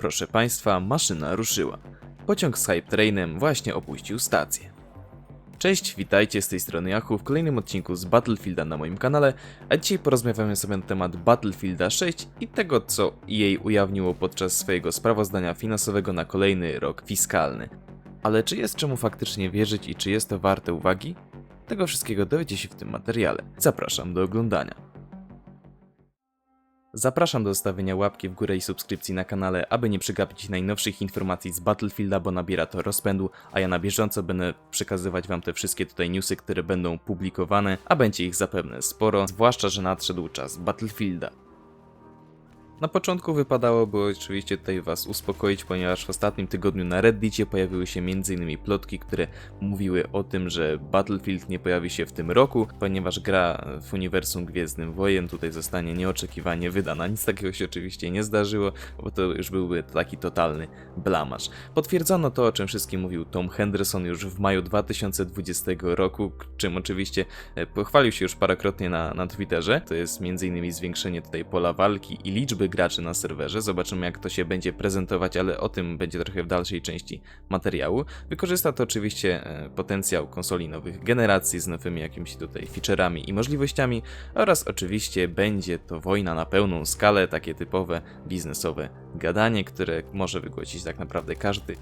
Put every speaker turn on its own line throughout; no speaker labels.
Proszę Państwa, maszyna ruszyła. Pociąg z Hype Trainem właśnie opuścił stację. Cześć, witajcie z tej strony Yahu w kolejnym odcinku z Battlefielda na moim kanale, a dzisiaj porozmawiamy sobie na temat Battlefielda 6 i tego, co jej ujawniło podczas swojego sprawozdania finansowego na kolejny rok fiskalny. Ale czy jest czemu faktycznie wierzyć i czy jest to warte uwagi? Tego wszystkiego dowiecie się w tym materiale. Zapraszam do oglądania. Zapraszam do zostawienia łapki w górę i subskrypcji na kanale, aby nie przegapić najnowszych informacji z Battlefielda, bo nabiera to rozpędu, a ja na bieżąco będę przekazywać wam te wszystkie tutaj newsy, które będą publikowane, a będzie ich zapewne sporo, zwłaszcza, że nadszedł czas Battlefielda. Na początku wypadałoby oczywiście tutaj was uspokoić, ponieważ w ostatnim tygodniu na Reddicie pojawiły się m.in. plotki, które mówiły o tym, że Battlefield nie pojawi się w tym roku, ponieważ gra w uniwersum Gwiezdnym Wojen tutaj zostanie nieoczekiwanie wydana. Nic takiego się oczywiście nie zdarzyło, bo to już byłby taki totalny blamaż. Potwierdzono to, o czym wszystkim mówił Tom Henderson już w maju 2020 roku, czym oczywiście e, pochwalił się już parokrotnie na, na Twitterze. To jest m.in. zwiększenie tutaj pola walki i liczby graczy na serwerze. Zobaczymy, jak to się będzie prezentować, ale o tym będzie trochę w dalszej części materiału. Wykorzysta to oczywiście e, potencjał konsoli nowych generacji z nowymi jakimiś tutaj featureami i możliwościami oraz oczywiście będzie to wojna na pełną skalę, takie typowe biznesowe gadanie, które może wygłosić tak naprawdę każdy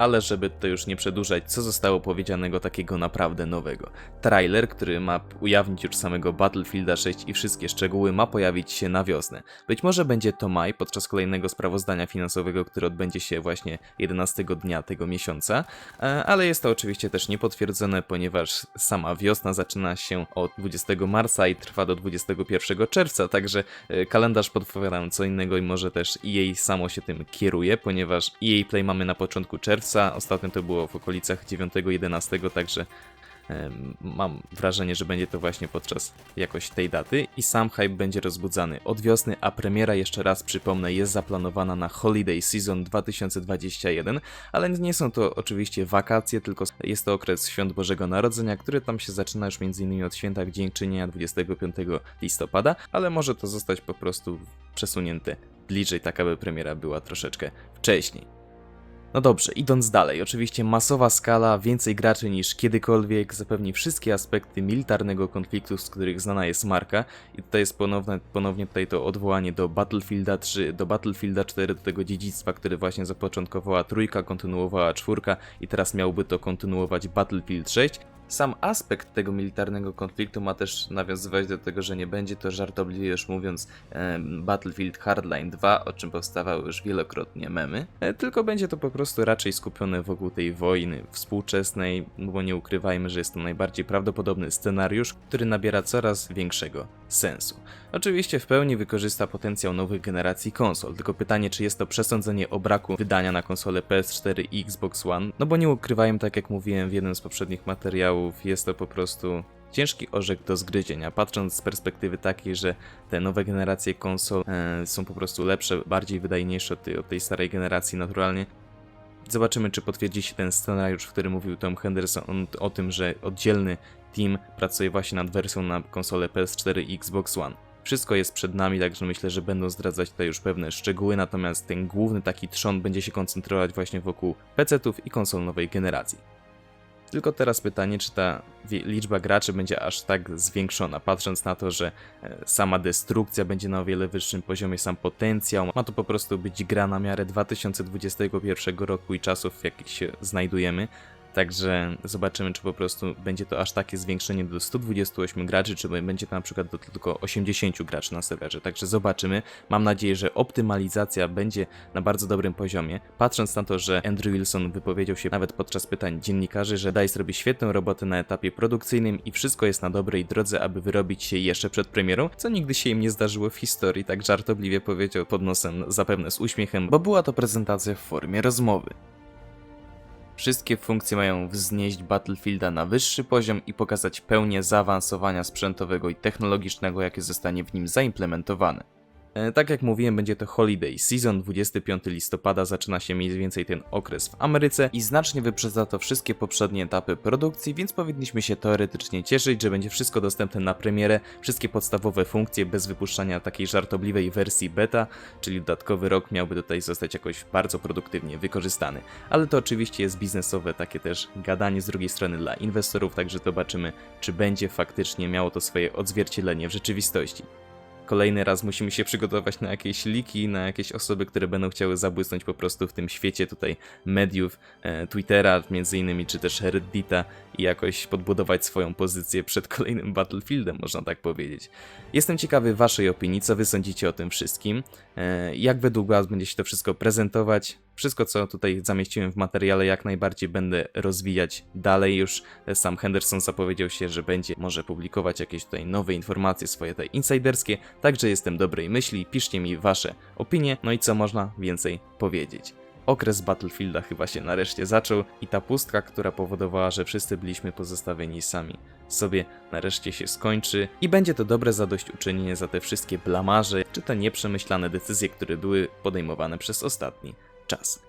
ale żeby to już nie przedłużać, co zostało powiedzianego takiego naprawdę nowego. Trailer, który ma ujawnić już samego Battlefielda 6 i wszystkie szczegóły, ma pojawić się na wiosnę. Być może będzie to maj, podczas kolejnego sprawozdania finansowego, które odbędzie się właśnie 11 dnia tego miesiąca, e, ale jest to oczywiście też niepotwierdzone, ponieważ sama wiosna zaczyna się od 20 marca i trwa do 21 czerwca, także e, kalendarz podpowiada co innego i może też EA samo się tym kieruje, ponieważ EA Play mamy na początku czerwca, ostatnio to było w okolicach 9-11, także mam wrażenie, że będzie to właśnie podczas jakoś tej daty i sam hype będzie rozbudzany od wiosny, a premiera jeszcze raz przypomnę jest zaplanowana na Holiday Season 2021, ale nie są to oczywiście wakacje, tylko jest to okres świąt Bożego Narodzenia, który tam się zaczyna już m.in. od święta Dziękczynienia 25 listopada, ale może to zostać po prostu przesunięte bliżej, tak aby premiera była troszeczkę wcześniej. No dobrze, idąc dalej, oczywiście masowa skala, więcej graczy niż kiedykolwiek zapewni wszystkie aspekty militarnego konfliktu, z których znana jest marka i tutaj jest ponowne, ponownie tutaj to odwołanie do Battlefielda 3, do Battlefielda 4, do tego dziedzictwa, które właśnie zapoczątkowała trójka, kontynuowała czwórka i teraz miałby to kontynuować Battlefield 6. Sam aspekt tego militarnego konfliktu ma też nawiązywać do tego, że nie będzie to żartobliwie już mówiąc Battlefield Hardline 2, o czym powstawały już wielokrotnie memy, e, tylko będzie to po prostu raczej skupione wokół tej wojny współczesnej, bo nie ukrywajmy, że jest to najbardziej prawdopodobny scenariusz, który nabiera coraz większego sensu. Oczywiście w pełni wykorzysta potencjał nowych generacji konsol, tylko pytanie, czy jest to przesądzenie o braku wydania na konsole PS4 i Xbox One, no bo nie ukrywajmy, tak jak mówiłem w jednym z poprzednich materiałów, jest to po prostu ciężki orzech do zgryzienia, patrząc z perspektywy takiej, że te nowe generacje konsol e, są po prostu lepsze, bardziej wydajniejsze od tej, od tej starej generacji naturalnie. Zobaczymy, czy potwierdzi się ten scenariusz, w którym mówił Tom Henderson o, tym, że oddzielny team pracuje właśnie nad wersją na konsolę PS4 i Xbox One. Wszystko jest przed nami, także myślę, że będą zdradzać tutaj już pewne szczegóły, natomiast ten główny taki trzon będzie się koncentrować właśnie wokół PC-ów i konsol nowej generacji. Tylko teraz pytanie, czy ta liczba graczy będzie aż tak zwiększona, patrząc na to, że e, sama destrukcja będzie na o wiele wyższym poziomie, sam potencjał. Ma to po prostu być gra na miarę 2021 roku i czasów, w jakich się znajdujemy. Także zobaczymy, czy po prostu będzie to aż takie zwiększenie do 128 graczy, czy będzie to na przykład do tylko 80 graczy na serwerze. Także zobaczymy. Mam nadzieję, że optymalizacja będzie na bardzo dobrym poziomie. Patrząc na to, że Andrew Wilson wypowiedział się nawet podczas pytań dziennikarzy, że DICE robi świetną robotę na etapie produkcyjnym i wszystko jest na dobrej drodze, aby wyrobić się jeszcze przed premierą, co nigdy się im nie zdarzyło w historii, tak żartobliwie powiedział pod nosem, zapewne z uśmiechem, bo była to prezentacja w formie rozmowy. Wszystkie funkcje mają wznieść Battlefielda na wyższy poziom i pokazać pełnię zaawansowania sprzętowego i technologicznego, jakie zostanie w nim zaimplementowane. E, Tak jak mówiłem, będzie to Holiday Season, 25 listopada zaczyna się mniej więcej ten okres w Ameryce i znacznie wyprzedza to wszystkie poprzednie etapy produkcji, więc powinniśmy się teoretycznie cieszyć, że będzie wszystko dostępne na premierę, wszystkie podstawowe funkcje bez wypuszczania takiej żartobliwej wersji beta, czyli dodatkowy rok miałby tutaj zostać jakoś bardzo produktywnie wykorzystany. Ale to oczywiście jest biznesowe takie też gadanie z drugiej strony dla inwestorów, także zobaczymy, czy będzie faktycznie miało to swoje odzwierciedlenie w rzeczywistości kolejny raz musimy się przygotować na jakieś liki, na jakieś osoby, które będą chciały zabłysnąć po prostu w tym świecie tutaj mediów, e, Twittera między innymi, czy też Reddita i jakoś podbudować swoją pozycję przed kolejnym Battlefieldem, można tak powiedzieć. Jestem ciekawy waszej opinii, co wy sądzicie o tym wszystkim, e, jak według was będzie się to wszystko prezentować. Wszystko, co tutaj zamieściłem w materiale, jak najbardziej będę rozwijać dalej. Już sam Henderson zapowiedział się, że będzie może publikować jakieś tutaj nowe informacje, swoje te insiderskie. Także jestem dobrej myśli, piszcie mi wasze opinie, no i co można więcej powiedzieć. Okres Battlefielda chyba się nareszcie zaczął i ta pustka, która powodowała, że wszyscy byliśmy pozostawieni sami sobie, nareszcie się skończy i będzie to dobre zadośćuczynienie za te wszystkie blamarze, czy te nieprzemyślane decyzje, które były podejmowane przez ostatni czas.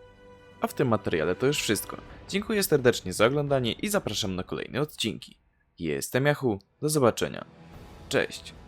A w tym materiale to już wszystko. Dziękuję serdecznie za oglądanie i zapraszam na kolejne odcinki. Jestem Yahoo, do zobaczenia. Cześć.